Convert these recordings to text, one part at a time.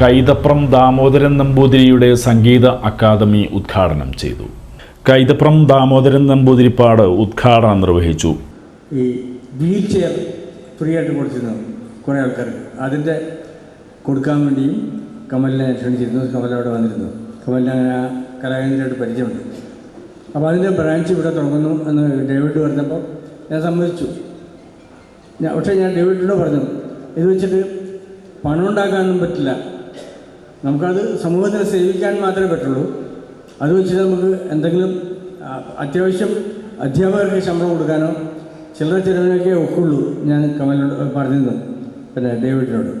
കൈതപ്രം ദാമോദരൻ നമ്പൂതിരിയുടെ സംഗീത അക്കാദമി ഉദ്ഘാടനം ചെയ്തു. കൈതപ്രം ദാമോദരൻ നമ്പൂതിരിപ്പാട് ഉദ്ഘാടനം നിർവഹിച്ചു. ഈ വീൽ ചെയർ ഫ്രീ ആയിട്ട് കൊടുത്തിരുന്നു കുറേ ആൾക്കാർക്ക്. അതിന്റെ കൊടുക്കാൻ വേണ്ടിയും കമലിനെ ക്ഷണിച്ചിരുന്നു. കമൽ അവിടെ വന്നിരുന്നു. കമലിനെ അങ്ങനെ കലാകേന്ദ്രമായിട്ട് പരിചയമുണ്ട്. അപ്പോൾ അതിന്റെ ബ്രാഞ്ച് ഇവിടെ തുടങ്ങുന്നു എന്ന് ഡേവിഡ് പറഞ്ഞപ്പോൾ ഞാൻ സമ്മതിച്ചു. ഞാൻ പക്ഷേ ഞാൻ ഡേവിഡിനോട് പറഞ്ഞു ഇത് വെച്ചിട്ട് പണം ഉണ്ടാക്കാനൊന്നും പറ്റില്ല. നമുക്കത് സമൂഹത്തിനെ സേവിക്കാൻ മാത്രമേ പറ്റുള്ളൂ. അത് വെച്ച് നമുക്ക് എന്തെങ്കിലും അത്യാവശ്യം അധ്യാപകർക്ക് ശമ്പളം കൊടുക്കാനോ ചില്ലറ ചിലവിനൊക്കെ ഒക്കുള്ളൂ ഞാൻ കമലിനോട് പറഞ്ഞിരുന്നു പിന്നെ ഡേവിഡിനോട്.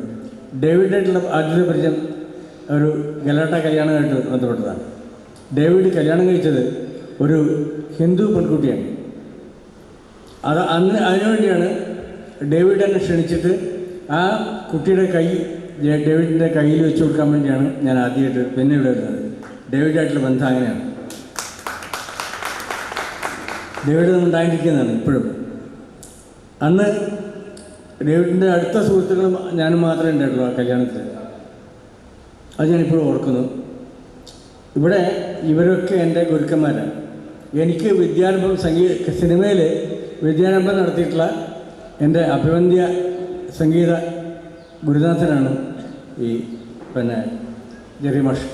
ഡേവിഡായിട്ടുള്ള ആദ്യത്തെ പരിചയം ഒരു ഗലാട്ട കല്യാണമായിട്ട് ബന്ധപ്പെട്ടതാണ്. ഡേവിഡ് കല്യാണം കഴിച്ചത് ഒരു ഹിന്ദു പെൺകുട്ടിയാണ്. അത് അന്ന് അതിനുവേണ്ടിയാണ് ഡേവിഡ് എന്നെ ക്ഷണിച്ചിട്ട് ആ കുട്ടിയുടെ കൈ ഡേവിഡിന്റെ കയ്യിൽ വെച്ച് കൊടുക്കാൻ വേണ്ടിയാണ് ഞാൻ ആദ്യമായിട്ട് പിന്നെ ഇവിടെ വരുന്നത്. ഡേവിഡായിട്ടുള്ള ബന്ധം അങ്ങനെയാണ്. ഡേവിഡ് ഉണ്ടായിരിക്കുന്നതാണ് ഇപ്പോഴും. അന്ന് ഡേവിഡിന്റെ അടുത്ത സുഹൃത്തുക്കളും ഞാനും മാത്രമേ ഉണ്ടായിട്ടുള്ളൂ ആ കല്യാണത്തിൽ അത് ഞാനിപ്പോഴും ഓർക്കുന്നു. ഇവിടെ ഇവരൊക്കെ എന്റെ ഗുരുക്കന്മാരാണ്. എനിക്ക് വിദ്യാരംഭം സംഗീത സിനിമയിൽ വിദ്യാരംഭം നടത്തിയിട്ടുള്ള എന്റെ അഭിവന്ധ്യ സംഗീത ഗുരുനാഥനാണ് ഈ പിന്നെ ജെറിമാഷ്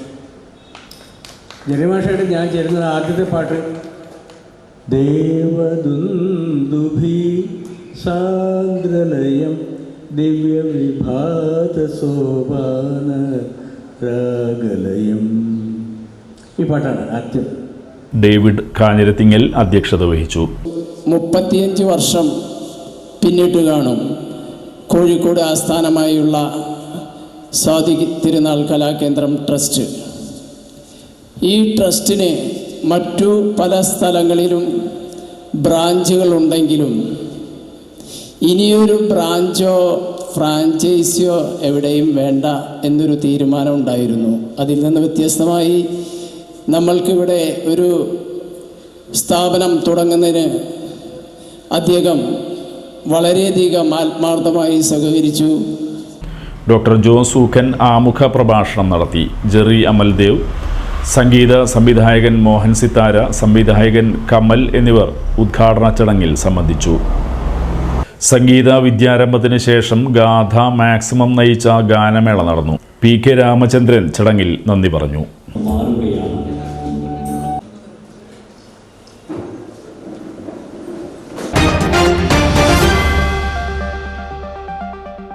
ജെറിമാഷായിട്ട് ഞാൻ ചേരുന്ന ആദ്യത്തെ പാട്ട്. ദേവദുന്ദുഭി സാന്ദ്രലയം ദിവ്യവിഭാത സോപാന രാഗലയം. ഈ പാട്ടാണ് ആദ്യം. ഡേവിഡ് കാഞ്ഞിരത്തിങ്ങൽ അധ്യക്ഷത വഹിച്ചു. മുപ്പത്തിയഞ്ച് വർഷം പിന്നിട്ട് കാണും. കോഴിക്കോട് ആസ്ഥാനമായുള്ള സാധി തിരുനാൾ കലാകേന്ദ്രം ട്രസ്റ്റ്. ഈ ട്രസ്റ്റിന് മറ്റു പല സ്ഥലങ്ങളിലും ബ്രാഞ്ചുകളുണ്ടെങ്കിലും ഇനിയൊരു ബ്രാഞ്ചോ ഫ്രാഞ്ചൈസിയോ എവിടെയും വേണ്ട എന്നൊരു തീരുമാനം ഉണ്ടായിരുന്നു അതിൽ നിന്ന് വ്യത്യസ്തമായി നമ്മൾക്കിവിടെ ഒരു സ്ഥാപനം തുടങ്ങുന്നതിന് അദ്ദേഹം വളരെയധികം ആത്മാർത്ഥമായി സഹകരിച്ചു. ഡോക്ടർ ജോൺ സൂഖൻ ആമുഖ പ്രഭാഷണം നടത്തി. ജെറി അമൽദേവ് സംഗീത സംവിധായകൻ മോഹൻ സിത്താര സംവിധായകൻ കമൽ എന്നിവർ ഉദ്ഘാടന ചടങ്ങിൽ സംബന്ധിച്ചു. സംഗീത വിദ്യാരംഭത്തിന് ശേഷം ഗാഥ മാക്സിമം നയിച്ച ഗാനമേള നടന്നു. പി കെ രാമചന്ദ്രൻ ചടങ്ങിൽ നന്ദി പറഞ്ഞു.